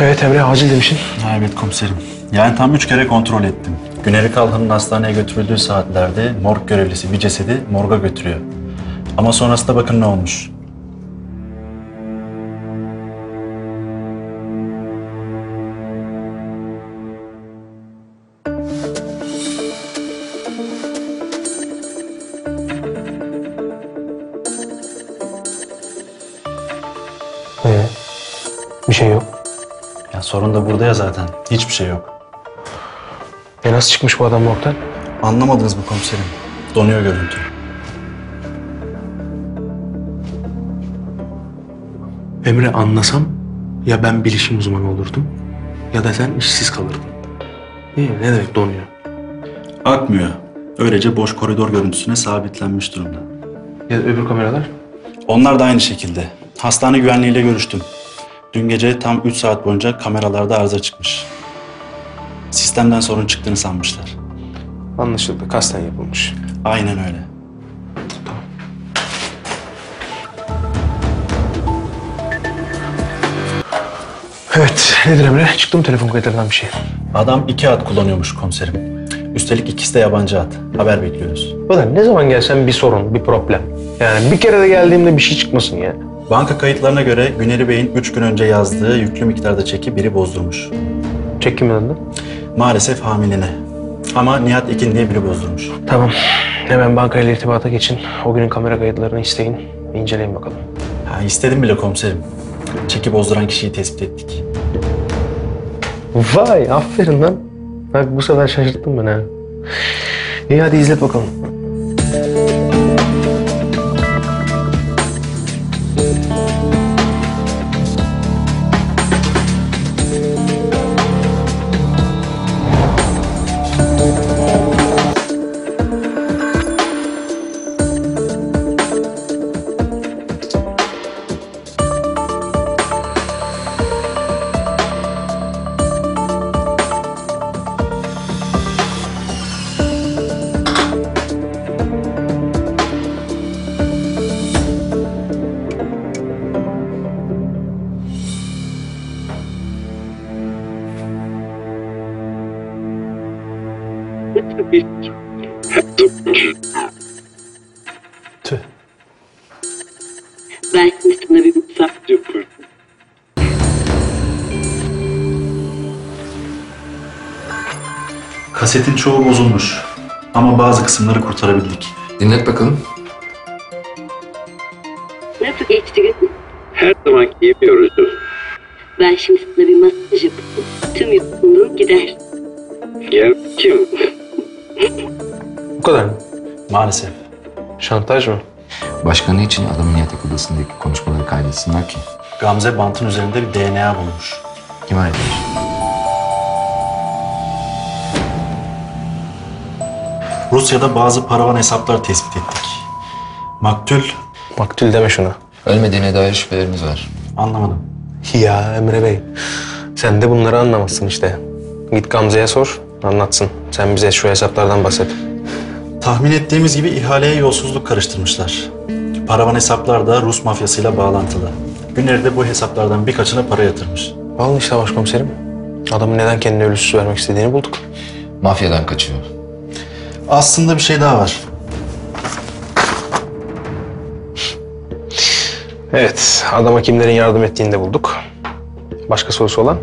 Evet Emre acil demişsin. Ha, evet komiserim. Yani tam üç kere kontrol ettim. Güneri Kalhan'ın hastaneye götürüldüğü saatlerde morg görevlisi bir cesedi morga götürüyor. Ama sonrasında bakın ne olmuş. Ee, bir şey yok. Ya sorun da burada ya zaten. Hiçbir şey yok. E nasıl çıkmış bu adam morgdan? Anlamadınız mı komiserim? Donuyor görüntü. Emre anlasam ya ben bilişim uzmanı olurdum ya da sen işsiz kalırdın. İyi ne demek donuyor? Akmıyor. Öylece boş koridor görüntüsüne sabitlenmiş durumda. Ya öbür kameralar? Onlar da aynı şekilde. Hastane güvenliğiyle görüştüm. Dün gece tam 3 saat boyunca kameralarda arıza çıkmış. Sistemden sorun çıktığını sanmışlar. Anlaşıldı. Kasten yapılmış. Aynen öyle. Evet. Nedir Emre? Çıktı mı telefon kayıtlarından bir şey? Adam iki at kullanıyormuş komiserim. Üstelik ikisi de yabancı at. Haber bekliyoruz. Ulan ne zaman gelsen bir sorun, bir problem. Yani bir kere de geldiğimde bir şey çıkmasın ya. Banka kayıtlarına göre Güneri Bey'in 3 gün önce yazdığı yüklü miktarda çeki biri bozdurmuş. Çek kimin adına? Maalesef hamiline. Ama Nihat Ekin diye biri bozdurmuş. Tamam. Hemen bankayla irtibata geçin. O günün kamera kayıtlarını isteyin. İnceleyin bakalım. Ha, istedim bile komiserim. Çeki bozduran kişiyi tespit ettik. Vay aferin lan. Bak bu sefer şaşırttın beni ha. İyi hadi izlet bakalım. Tüh. Ben şimdi sana bir mesaj yapıyorum. Kasetin çoğu bozulmuş. Ama bazı kısımları kurtarabildik. Dinlet bakalım. Nasıl geçti gün? Her zamanki gibi yorucu. Ben şimdi sana bir masaj yapayım. Tüm yorgunluğun gider. Gel kim? Bu kadar mı? Maalesef. Şantaj mı? Başka ne için adamın yatak odasındaki konuşmaları kaydetsinler ki? Gamze bantın üzerinde bir DNA bulmuş. Kim ait? Rusya'da bazı paravan hesaplar tespit ettik. Maktul Maktul deme şuna. Ölmediğine dair şüphelerimiz var. anlamadım. Ya Emre Bey. Sen de bunları anlamazsın işte. Git Gamze'ye sor. Anlatsın. Sen bize şu hesaplardan bahset. Tahmin ettiğimiz gibi ihaleye yolsuzluk karıştırmışlar. Paravan hesaplar da Rus mafyasıyla bağlantılı. Güneri de bu hesaplardan birkaçına para yatırmış. Alın işte başkomiserim. Adamın neden kendini ölüsüz vermek istediğini bulduk. Mafyadan kaçıyor. Aslında bir şey daha var. Evet, adama kimlerin yardım ettiğini de bulduk. Başka sorusu olan?